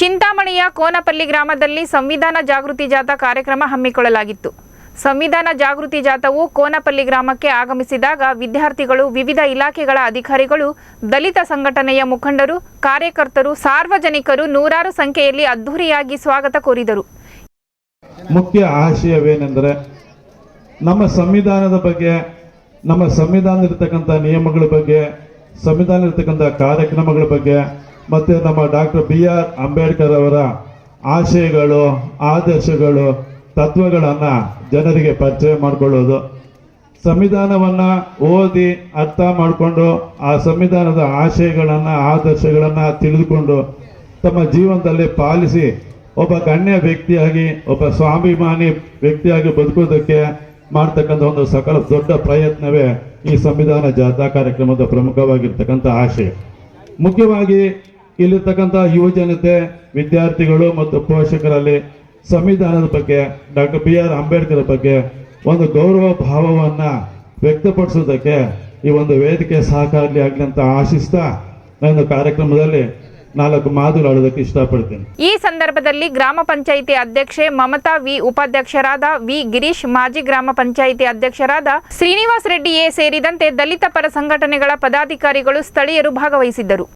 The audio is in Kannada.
ಚಿಂತಾಮಣಿಯ ಕೋನಪಲ್ಲಿ ಗ್ರಾಮದಲ್ಲಿ ಸಂವಿಧಾನ ಜಾಗೃತಿ ಜಾಥಾ ಕಾರ್ಯಕ್ರಮ ಹಮ್ಮಿಕೊಳ್ಳಲಾಗಿತ್ತು. ಸಂವಿಧಾನ ಜಾಗೃತಿ ಜಾಥಾವು ಕೋನಪಲ್ಲಿ ಗ್ರಾಮಕ್ಕೆ ಆಗಮಿಸಿದಾಗ ವಿದ್ಯಾರ್ಥಿಗಳು, ವಿವಿಧ ಇಲಾಖೆಗಳ ಅಧಿಕಾರಿಗಳು, ದಲಿತ ಸಂಘಟನೆಯ ಮುಖಂಡರು, ಕಾರ್ಯಕರ್ತರು, ಸಾರ್ವಜನಿಕರು ನೂರಾರು ಸಂಖ್ಯೆಯಲ್ಲಿ ಅದ್ಧೂರಿಯಾಗಿ ಸ್ವಾಗತ ಕೋರಿದರು. ಮುಖ್ಯ ಆಶಯವೇನೆಂದರೆ ನಮ್ಮ ಸಂವಿಧಾನದ ಬಗ್ಗೆ, ನಮ್ಮ ಸಂವಿಧಾನದಲ್ಲಿರ್ತಕ್ಕಂಥ ನಿಯಮಗಳ ಬಗ್ಗೆ, ಸಂವಿಧಾನದಲ್ಲಿರ್ತಕ್ಕಂಥ ಕಾರ್ಯಕ್ರಮಗಳ ಬಗ್ಗೆ ಮತ್ತು ನಮ್ಮ ಡಾಕ್ಟರ್ ಬಿ ಆರ್ ಅಂಬೇಡ್ಕರ್ ಅವರ ಆಶಯಗಳು, ಆದರ್ಶಗಳು, ತತ್ವಗಳನ್ನು ಜನರಿಗೆ ಪರಿಚಯ ಮಾಡಿಕೊಳ್ಳೋದು. ಸಂವಿಧಾನವನ್ನು ಓದಿ ಅರ್ಥ ಮಾಡಿಕೊಂಡು ಆ ಸಂವಿಧಾನದ ಆಶಯಗಳನ್ನು, ಆದರ್ಶಗಳನ್ನು ತಿಳಿದುಕೊಂಡು ತಮ್ಮ ಜೀವನದಲ್ಲಿ ಪಾಲಿಸಿ ಒಬ್ಬ ಗಣ್ಯ ವ್ಯಕ್ತಿಯಾಗಿ, ಒಬ್ಬ ಸ್ವಾಭಿಮಾನಿ ವ್ಯಕ್ತಿಯಾಗಿ ಬದುಕೋದಕ್ಕೆ ಮಾಡ್ತಕ್ಕಂಥ ಒಂದು ಸಕಲ ದೊಡ್ಡ ಪ್ರಯತ್ನವೇ ಈ ಸಂವಿಧಾನ ಜಾಥಾ ಕಾರ್ಯಕ್ರಮದ ಪ್ರಮುಖವಾಗಿರ್ತಕ್ಕಂಥ ಆಶಯ. ಮುಖ್ಯವಾಗಿ ಇಲ್ಲಿರ್ತಕ್ಕಂಥ ಯುವ ಜನತೆ, ವಿದ್ಯಾರ್ಥಿಗಳು ಮತ್ತು ಪೋಷಕರಲ್ಲಿ ಸಂವಿಧಾನದ ಬಗ್ಗೆ, ಡಾಕ್ಟರ್ ಬಿ ಆರ್ ಅಂಬೇಡ್ಕರ್ ಬಗ್ಗೆ ಒಂದು ಗೌರವ ಭಾವವನ್ನು ವ್ಯಕ್ತಪಡಿಸೋದಕ್ಕೆ ಈ ಒಂದು ವೇದಿಕೆ ಸಹಕಾರಿ ಆಗಲಿ ಅಂತ ಆಶಿಸ್ತಾ ನಾನು ಕಾರ್ಯಕ್ರಮದಲ್ಲಿ ನಾಲ್ಕು ಮಾತುಗಳಾಡೋದಕ್ಕೆ ಇಷ್ಟಪಡ್ತೇನೆ. ಈ ಸಂದರ್ಭದಲ್ಲಿ ಗ್ರಾಮ ಪಂಚಾಯಿತಿ ಅಧ್ಯಕ್ಷೆ ಮಮತಾ ವಿ ಉಪಾಧ್ಯಕ್ಷರಾದ ವಿ ಗಿರೀಶ್, ಮಾಜಿ ಗ್ರಾಮ ಪಂಚಾಯಿತಿ ಅಧ್ಯಕ್ಷರಾದ ಶ್ರೀನಿವಾಸ್ ರೆಡ್ಡಿ ಎ ಸೇರಿದಂತೆ ದಲಿತ ಪರ ಸಂಘಟನೆಗಳ ಪದಾಧಿಕಾರಿಗಳು ಸ್ಥಳೀಯರು ಭಾಗವಹಿಸಿದ್ದರು.